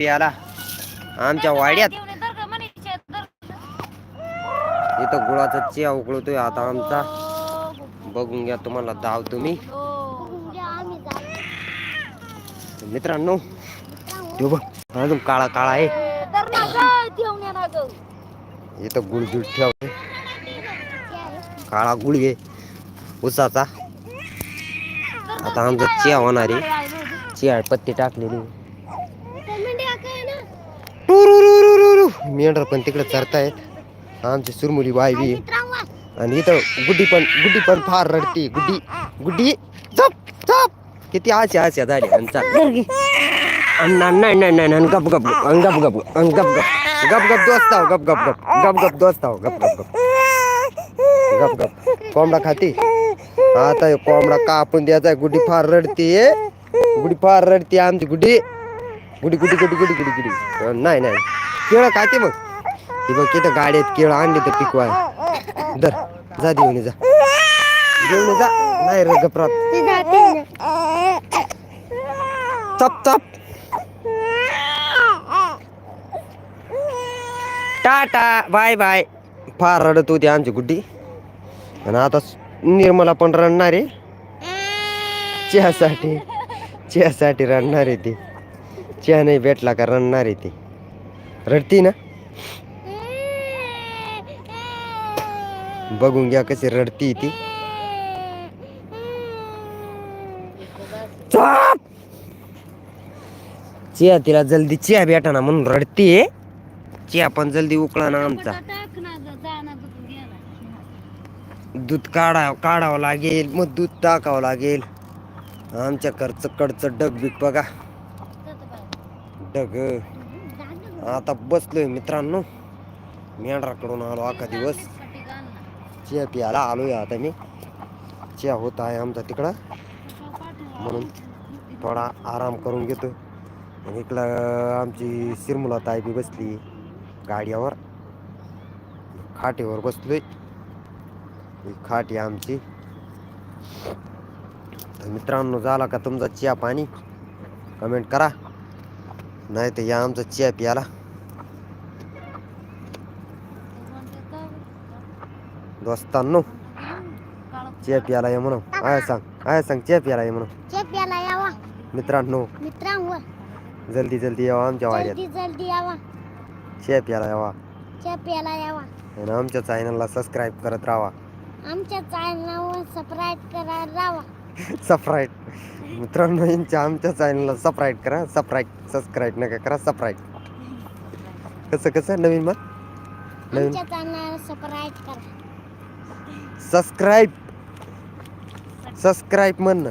याला. आमच्या वाड्यात. इथं गुळाचा चिया उकळतोय आता आमचा. बघून घ्या तुम्हाला दाव तुम्ही. मित्रांनो अजून काळा काळा आहे. इथं गुळ गुळ ठेव काळा गुळ आहे. उसाचा. आता आमचा चिया होणार आहे. चिया पत्ती टाकलेली मेंढर पण तिकडे चरतायत आमची सुरमुली बाय बी. आणि इथं गुड्डी पण गुड्डी पण फार रडती. गुड्डी गुड्डी चप चप किती आशा आशा झाली. आणि ना- नाही नाही नाही गप गप गप गप गप गप गप गप. गप दोस्त आहो. गप गप गप. गप गप दोस्त आहो. गप गप गप. गप गप. कोंबडा खाती? आता कोंबडा कापून द्यायचा गुड्डी फार रडतीये गुडी फार रडती आमची गुड्डी. गुडी गुडी गुडी गुडी गुडी गुडी नाही नाही. केळं काय ते बघ. ही बघ तिथं गाड्यात केळं आणली तर पिकवाय दर जा देऊन जा. देऊन जा. नाही रे गपरात. चप चप. Tata bye bye. फार रडत होती आमची गुड्डी. आणि आता निर्मला पण रडणार आहे. चहासाठी चहासाठी रडणार आहे ती. चहा नाही भेटला का रडणार आहे ती. रडती ना? बघून घ्या कशी रडती ती. चिया तिला जल्दी चिया भेटा ना म्हणून रडतीये चिया पण जल्दी उकळा ना आमचा. दूध काढा काढावं लागेल मग दूध टाकावं लागेल. आमच्या कडचं कडचं डग बिग बघा. डग आता बसलोय मित्रांनो. मेंढराकडून आलो अख्खा दिवस. चिया आलो आलोय आता मी. चिया होत आहे आमचा तिकडं. म्हणून थोडा आराम करून घेतो आणि इकडं आमची सिरमुला ताई बी बसली गाड्यावर खाटीवर बसलोय. ही खाटी आहे आमची मित्रांनो झाला का तुमचा चिया पाणी? कमेंट करा. नाही तर या आमचा चिया पियाला. दोस्तांनो चिया पियाला ये म्हणून. आय सांग आय सांग चिया पियाला ये म्हणून. चेप्याला यावा. मित्रांनो मित्रांवर जल्दी जल्दी यावा आमच्या वाड्यात. जल्दी जल्दी यावा. चिया पियाला यावा. चेप्याला यावा. आणि आमच्या चॅनलला सबस्क्राईब करत राहा. आमच्या चॅनलवर सबस्क्राईब करायला रावा सप्राईट मित्रांनो यांच्या आमच्या चॅनलला सप्राईट करा. सप्राईट सबस्क्राईब नका करा सप्राईट कसं कसं नवीन मग? नवीन? आमच्या सबस्क्राईब करा. सबस्क्राईब सबस्क्राईब म्हणणं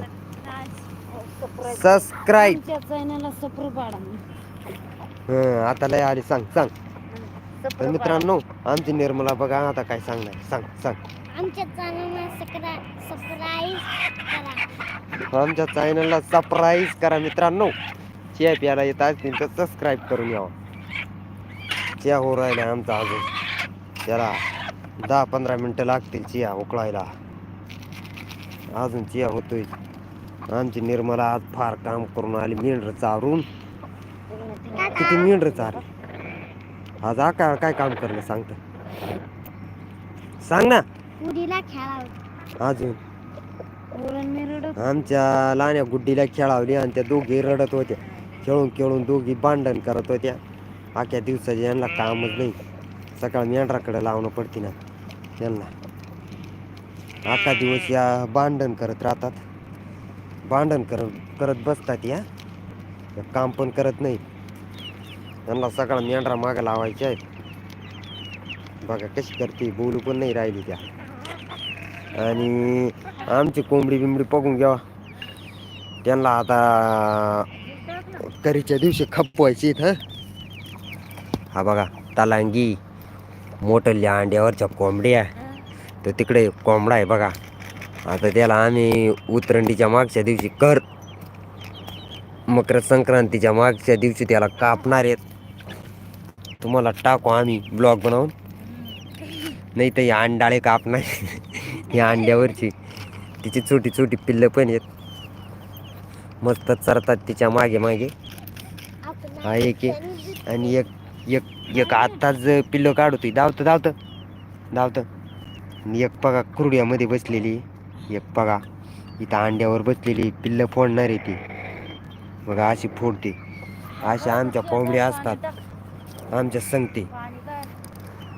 सबस्क्राईब आमच्या चॅनलला सप्रू पाडा हं आता लय आली. सांग सांग. तर मित्रांनो आमची निर्मला बघा आता काय सांगणार सांग सांग. आमच्या चॅनलला सबस्क्राईब करा. आमच्या चॅनलला सरप्राईज करा मित्रांनो. चिया प्यायला येत असतील तर सबस्क्राईब करून यावं. चिया हो राहिला आमचा अजून. त्याला दहा पंधरा मिनटं लागतील चिया उकळायला. अजून चिया होतोय. आमची निर्मला आज फार काम करून आली मेंढर चारून. किती मेंढर चारली? आज आकार काय काय काम करणं सांगतं? सांग ना. उडीला खेळावं. अजून? आमच्या लहान्या गुड्डीला खेळावली आणि त्या दोघी रडत होत्या. खेळून खेळून दोघी भांडण करत होत्या. आख्या दिवसाची यांना कामच नाही. सकाळ मेंढराकडे लावणं पडते ना. त्यांना अख्खा दिवस या भांडण करत राहतात. भांडण करत करत बसतात या. काम पण करत नाही. त्यांना सकाळ मेंढरा मागं लावायचे आहेत. बघा कशी करते बोलू पण नाही राहिली त्या. आणि आमची कोंबडी बिंबडी बघून घ्यावा. त्यांना आता करीच्या दिवशी खपवायची हं? हा बघा तलांगी मोठल्या अंड्यावरच्या कोंबड्या. तर तिकडे कोंबडा आहे बघा. आता त्याला आम्ही उतरंडीच्या मागच्या दिवशी कर मकर संक्रांतीच्या मागच्या दिवशी त्याला कापणार आहेत. तुम्हाला टाकू आम्ही ब्लॉग बनवून. नाही तर अंडाळे कापणार या अंड्यावरची. तिची छोटी छोटी पिल्लं पण आहेत. मस्त चरतात तिच्यामागे मागे. हा एक आणि एक एक एक आत्ताच पिल्लो काढतोय. धावतं धावतं. धावतं. आणि एक पगा कुरड्यामध्ये बसलेली एक पगा इथं अंड्यावर बसलेली पिल्लं फोडणार आहे ती. बघा अशी फोडते. अशा आमच्या कोंबड्या असतात. आमच्या संगते.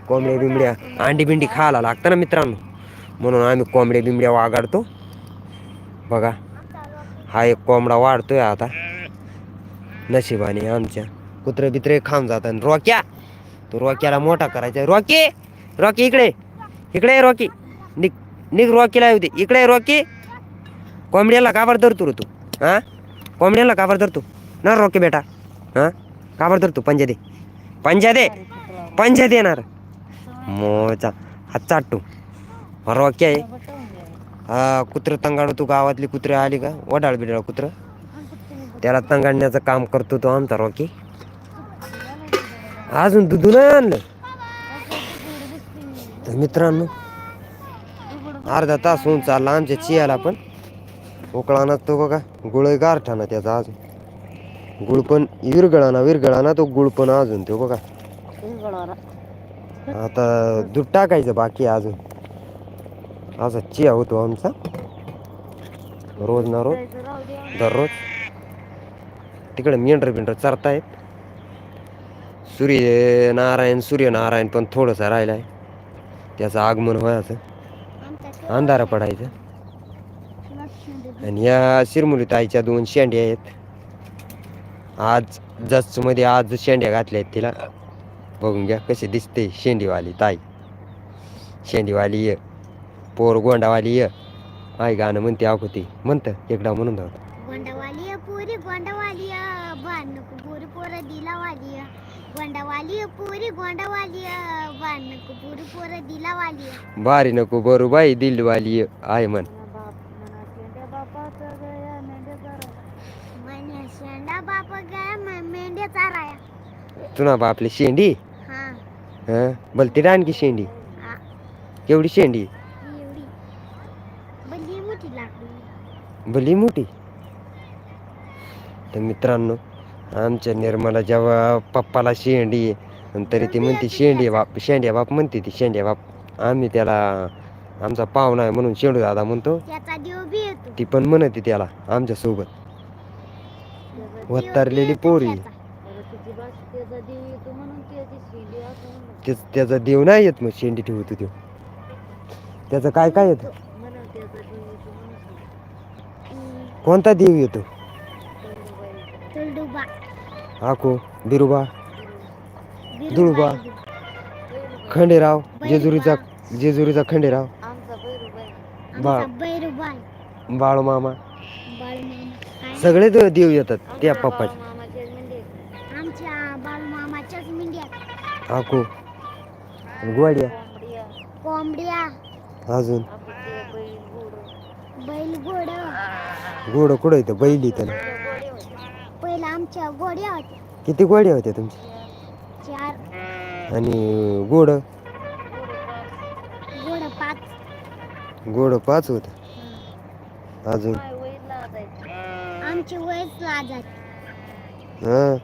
कोंबड्या बिंबड्या अंडी बिंडी खायला लागतं ना मित्रांनो? म्हणून आम्ही कोंबड्या बिंबड्या वागाडतो. बघा हा एक कोंबडा वाढतोय आता. नशिबाने आमच्या कुत्रे बित्रे खाऊन जातात. रॉक्या तो रॉक्याला मोठा करायचा रॉकी रॉकी इकडे इकडे रॉकी. निक निक रॉकीला येऊ दे. इकडे रॉकी. कोंबड्याला काबर धरतो रे तू? हां? कोंबड्याला काबर धरतो? ना रॉकी बेटा. हां? काबर धरतो? पंजा दे. पंजा दे. पंजा देणार. मोचा हात चाटतो. रॉकी आहे हा? कुत्रं तंगाड तू गावातली कुत्रे आली का? वडाळ बिडाळ कुत्रं? त्याला तंगाडण्याचं काम करतो तो आमचा रॉकी. अजून दूध नाही आणलं? तर मित्रांनो अर्धा तास होऊन चालला आमच्या चियाला पण. उकळाना तो बघा गुळ गारठाना त्याचा अजून. गुळ पण विरगळाना विरगळाना तो गुळ पण अजून तो बघा. आता दूध टाकायचं बाकी अजून. आज चिया होतो आमचा. रोज ना रोज दररोज. तिकडे मेंढर बिंढर चरतायत. सूर्यनारायण सूर्यनारायण पण थोडंसं राहिलं आहे त्याचं आगमन व्हायचं अंधारा पडायचं. आणि या शिरमुली ताईच्या दोन शेंड्या आहेत. आज जसमध्ये आज शेंड्या घातल्या आहेत तिला. बघून घ्या कशी दिसते शेंडीवाली ताई. शेंडीवाली ये पोर गोंडावाली ये. आई गाणं म्हणते अवखती म्हणतं एकदा म्हणून जाऊ गोंडवाली पुरी गोंडवाली बाण नको पुरी पोर दिलावाली गोंडवाली पुरी गोंडवाली बाण नको पुरी पोर दिलावाली बारी नको बरू बाई दिलवाली ये. आहे म्हण. म्हणे शेंडा बाप गाय म- मेंढ्या चाराया. तुना बापली शेंडी? हा. हं? भलती आणखी शेंडी. हा. केवढी शेंडी एवढी बल्ली मोठी लागली भली मोठी. तर मित्रांनो आमच्या निर्मला जेव्हा पप्पाला शेंडी तरी ती म्हणते शेंडी बाप शेंड्या बाप म्हणते ती शेंड्या बाप आम्ही त्याला आमचा पाहुणा आहे म्हणून शेंडू दादा म्हणतो. ती पण म्हणते त्याला आमच्यासोबत. देव बी वत्तारलेली पोरी. त्याचा. देव नाही येत मग शेंडी ठेवतो त्याचं काय काय येतं? कोणता देव येतो? आको बिरुबा. दुळबा. खंडेराव. जेजुरीचा जेजुरीचा खंडेराव. बा- आमचा बैरुबा आहे. बाळू मामा? सगळे देव देव येतात त्या पप्पाचे आको. गोवाड्या. कोंबड्या. अजून बैल घोड गोड कुठं येतं बैल इथं पहिला आमच्या गोड्या होत्या. किती गोड्या होत्या तुमच्या? चार. आणि गोड? गोड पाच. गोड पाच होत. अजून? आमची वयच लाजात हा?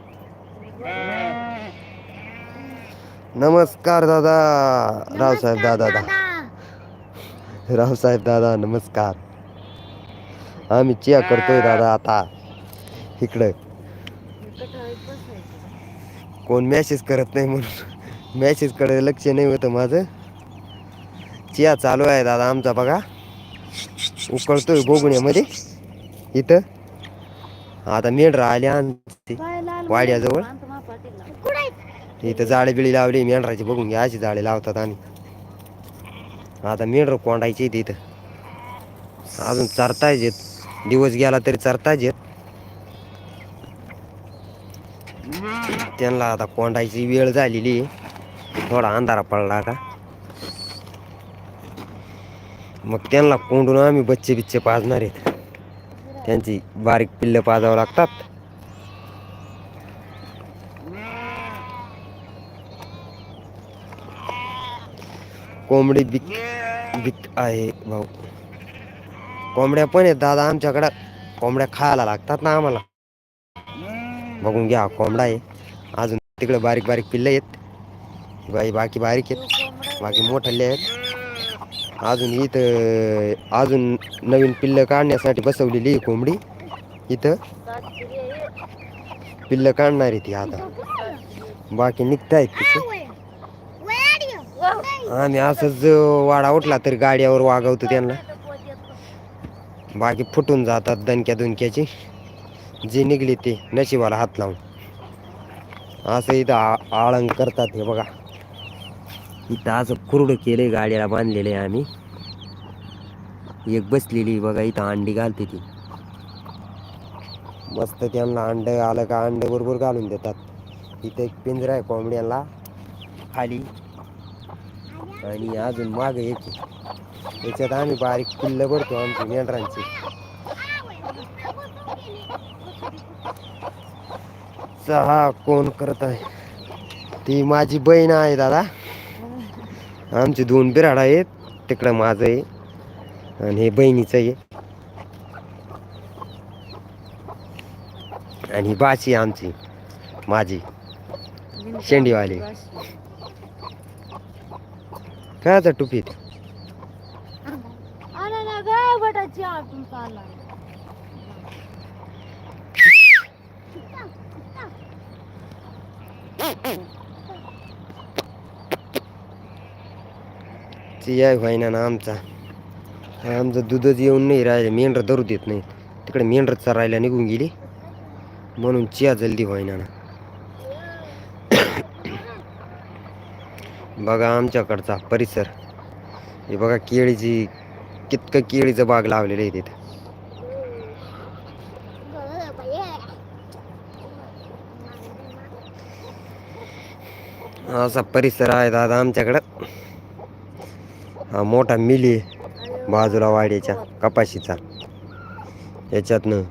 नमस्कार दादा. रावसाहेब दादा. दा रावसाहेब दादा नमस्कार. आम्ही चिया करतोय दादा आता. इकडं. कोण मॅसेज करत नाही म्हणून. मॅसेजकडे लक्ष नाही होतं माझं. चिया चालू आहे दादा आमचा बघा. उकळतोय बोगण्यामध्ये इथं. आता मेंढर आले आमची. वाड्याजवळ. इथं जाळे बिळी लावली मेंढराची बघून घ्या अशी जाळे लावतात आम्ही. आता मेंढर कोंडायचे इथे इथं. अजून चरतायच येत दिवस गेला तरी चरताच येत. त्यांना आता कोंडायची वेळ झालेली. थोडा अंधारा पडला का? मग त्यांना कोंडून आम्ही बच्चे बिच्चे पाजणार आहेत. त्यांची बारीक पिल्लं पाजावं लागतात. कोंबडी बिक बिक आहे भाऊ. कोंबड्या पण आहेत दादा आमच्याकडं. कोंबड्या खायला लागतात ना आम्हाला. बघून घ्या कोंबडा आहे. तिकडे बारीक बारीक पिल्लं आहेत. बाई बाकी बारीक आहेत. बाकी मोठल्ले आहेत. अजून इथं अजून नवीन पिल्लं काढण्यासाठी बसवलेली आहे कोंबडी. इथं पिल्लं काढणार आहे ती आता. बाकी निघतायत तिचे आम्ही असंच वाडा उठला तरी गाड्यावर वागवतो त्यांना. बाकी फुटून जातात दणक्या दुणक्याची जे निघली ते नशिबाला हात लावून. असं इथं आ- आळंग करतात हे बघा. इथं असं कुरडं केले गाडीला बांधलेलं आहे आम्ही. एक बसलेली बघा इथं अंडी घालते ती. मस्त त्यांना अंड आलं का अंड बरोबर घालून देतात. इथं एक पिंजरा आहे कोंबड्याला. खाली. आणि अजून माग एक याच्यात त्याच्यात आम्ही बारीक पिल्लं भरतो आमची मेंढरांची. चहा कोण करत आहे? ती माझी बहीण आहे दादा. आमची दोन बिराड आहेत. तिकडं माझं आहे आणि हे बहिणीचं आहे. आणि बाशी बाची आहे आमची माझी. शेंडीवाली. काय आता टुपीत आला ना ग बटाची आटून चालला ती आहे व्हायना ना आमचा. आमचं दूधच येऊन नाही राहिलं मेंढर धरू देत नाही तिकडे मेंढर चरायला निघून गेली. म्हणून चिया जल्दी व्हायना ना. बघा आमच्याकडचा परिसर. हे बघा केळीची कितकं केळीचं बाग लावलेलं आहे तिथं. असा परिसर आहे दादा आमच्याकडं. हा मोठा मिली आहे बाजूला वाड्याच्या कपाशीचा. याच्यातनं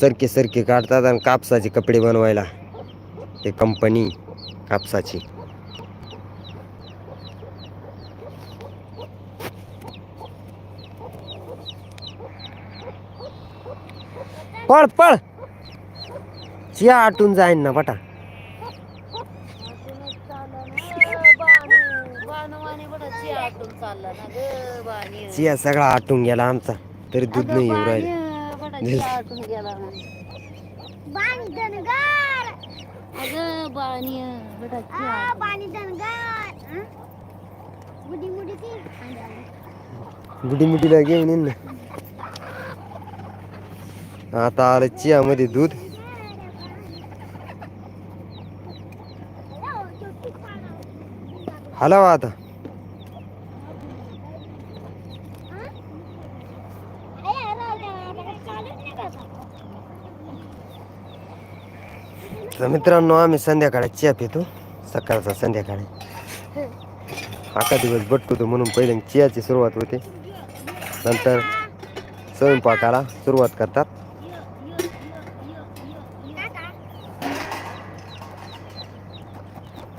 सरके सरके काढतात आणि कापसाचे कपडे बनवायला. हे कंपनी कापसाची. पळ पळ. चिया आटून जाईन ना बटा. चिया सगळा आटून गेला आमचा. तरी दूध नाही येऊ गुडी मुडीला घेऊन येईन ना. आता आलं चियामध्ये दूध. हलावा आता. तर मित्रांनो आम्ही संध्याकाळी चिया पितो. सकाळचा संध्याकाळी. अख्खा दिवस बटतो म्हणून पहिले चियाची सुरुवात होते. नंतर स्वयंपाकाला सुरुवात करतात.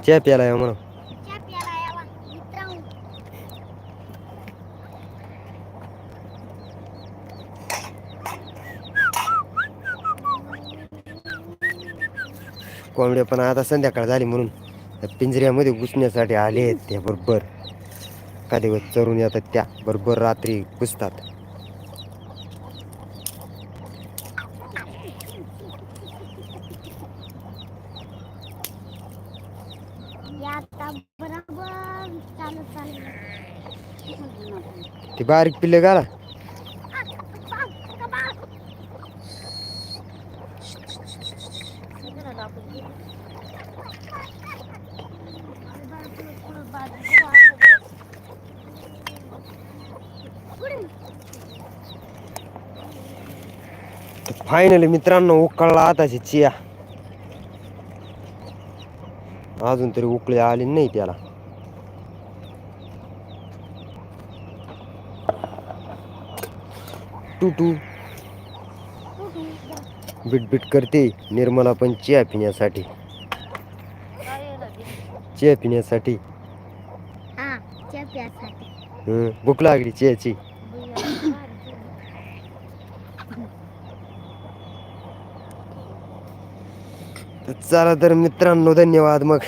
चिया प्यायला या म्हणून. कोंबड्या पण आता संध्याकाळ झाली म्हणून. त्या पिंजऱ्यामध्ये घुसण्यासाठी आले आहेत त्या बरोबर. का दिवस चरून येतात त्या बरोबर रात्री घुसतात. ती बारीक पिल्ले घाला. फायनली मित्रांनो उकळला आताची चिया. अजून तरी उकळी आली नाही त्याला. टू टू बिटबिट करते निर्मला पण चिया पिण्यासाठी. चिया पिण्यासाठी. भूक लागली चियाची तर चला तर मित्रांनो धन्यवाद मग.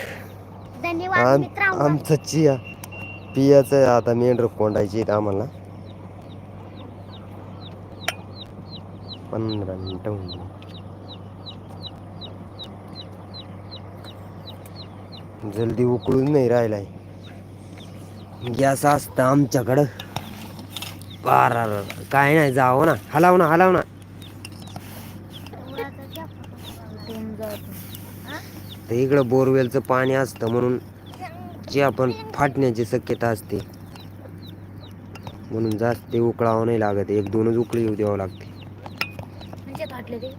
धन्यवाद आम मित्रांनो. आमचं चिया. पियाचं आहे आता मेंढर कोंडायची आहेत आम्हाला. पंधरा मिनिटं. जल्दी उकळून नाही राहिलाय. गॅस असतं आमच्याकडं. बारा काय नाही जावं ना. हलाव ना हलाव ना कुठून जातो तर इकडं बोरवेलचं पाणी असतं म्हणून जे आपण फाटण्याची शक्यता असते. म्हणून जास्त ते उकळावं नाही लागत. एक दोनच उकळी येऊ द्यावं लागते. म्हणजे फाटले ते?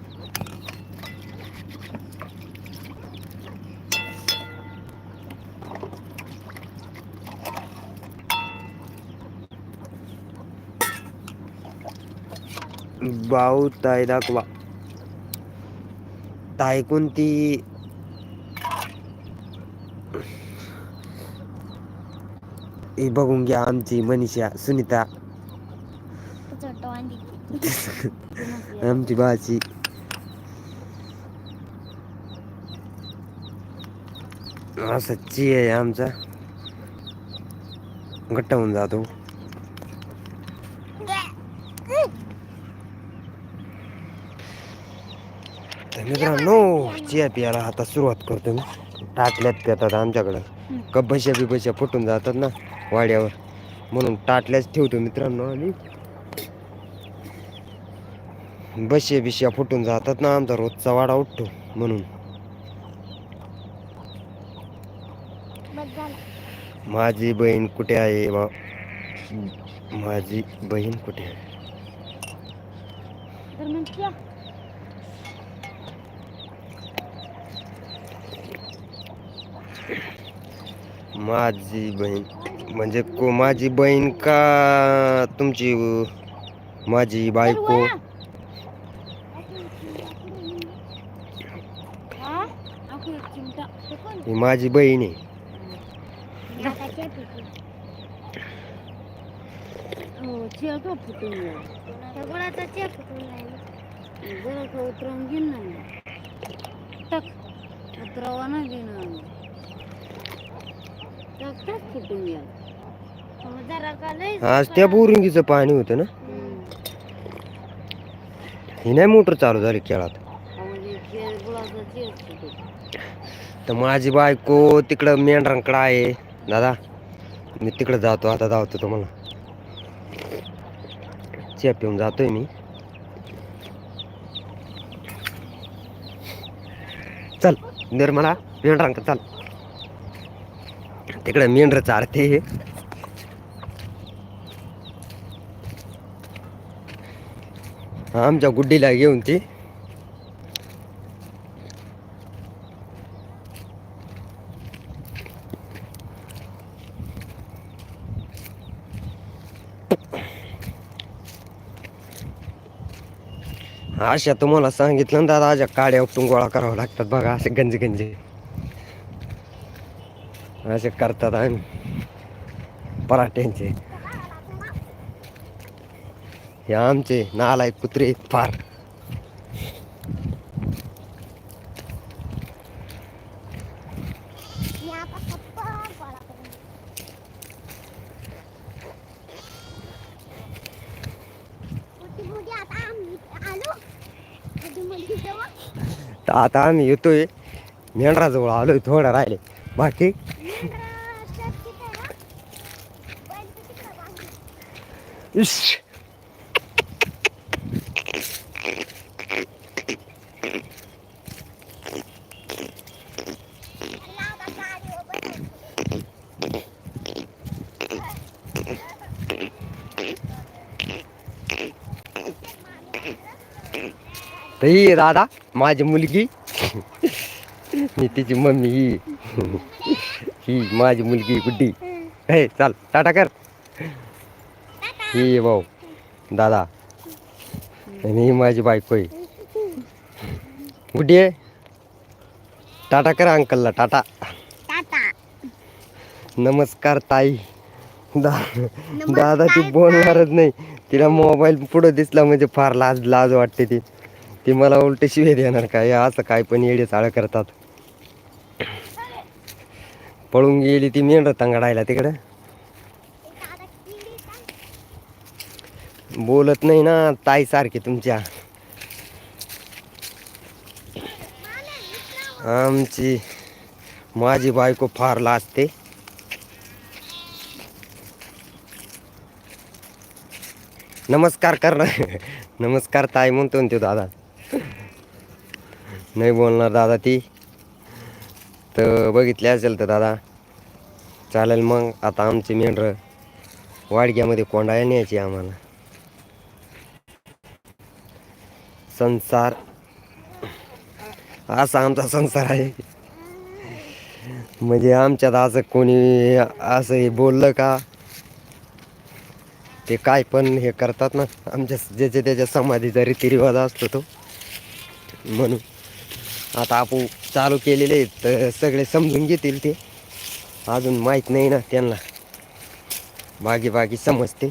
भाऊ ताई दाखवा. ताई कोणती? ही बघून घ्या आमची मनीषा सुनीता. आमची भाची असा ची आहे आमचा. घट्ट होऊन जातो. तर मित्रांनो चिया पियाला आता सुरुवात करतो मी. टाटल्यात पितात आमच्याकडं. कब्बश्या बिबश्या फुटून जातात ना. वाड्यावर. म्हणून टाटल्याच ठेवतो मित्रांनो आम्ही. बशे बिश्या फुटून जातात ना आमचा रोजचा वाडा उठतो म्हणून. माझी बहीण कुठे आहे बा? माझी बहीण कुठे आहे? माझी बहीण म्हणजे को माझी बहीण का तुमची अ, माझी बायको हा आखू एक चिमटा ही माझी बहीण आहे मी आता चहा पिते. हो चिया का फुटून गेला त्या गुळाचा चहा फुटून राहिला. जरा का उतरवून घेईन ना मी टाक उतरावा ना घेणं टाक टाक फुटून गेला मग जरा का लय आज त्या बोरिंगीचं पाणी होतं ना? ही नाही मोटर चालू झाली खेळात. म्हणजे तर माझी बायको तिकडं मेंढरांकडं आहे. दादा मी तिकडं जातो आता धावतो तुम्हाला. चहा पिऊन जातोय मी. चल निर्मला मेंढरांक चल. तिकडे मेंढर चारते. आमच्या गुड्डीला घेऊन ती. अशा तुम्हाला सांगितलं ना दादा अशा काड्या उपटून गोळा करावं लागतात बघा असे गंजे गंजे. असे करतात आणि पराठ्यांचे. हे आमचे नालाय कुत्रे फार. आता आम्ही येतोय मेंढराजवळ आलोय थोडं राहिले. बाकी? इश शेत तिथे ना. बैल तर तिकडं बांधले. इश. लागा गाडीवर बसायचं. तर ही दादा माझी मुलगी. मी तिची मम्मी. ही ही माझी मुलगी गुड्डी. हे चाल टाटा कर. ही भाऊ दादा. आणि ही माझी बायको आहे. गुड्डी आहे टाटा कर अंकलला टाटा. टाटा. नमस्कार ताई. दा दादा ती बोलणारच नाही. तिला मोबाईल पुढं दिसला म्हणजे फार लाज लाज वाटते ती. ती मला उलट शिवे देणार काय असं काय पण येडे चाळ करतात. पळून गेली ती मेंढ तंगडायला तिकडं. बोलत नाही ना ताई सारखी तुमच्या. आमची माझी बायको फार लाजते. नमस्कार कर ना. नमस्कार ताई म्हणतो ना तो दादा. नाही बोलणार दादा ती. तर बघितली असेल तर दादा चालेल मग. आता आमची मेंढरं वाडग्यामध्ये कोंडाळ्या न्यायची आम्हाला. संसार. असा आमचा संसार आहे. म्हणजे आमच्यात असं कोणी असं हे बोललं का ते काय पण हे करतात ना. आमच्या ज्याच्या त्याच्या समाधीचा रीतिरिवाज असतो तो. म्हणून. आता आपण चालू केलेले आहेत तर सगळे समजून घेतील ते. अजून माहीत नाही ना त्यांना. बागी बागी समजते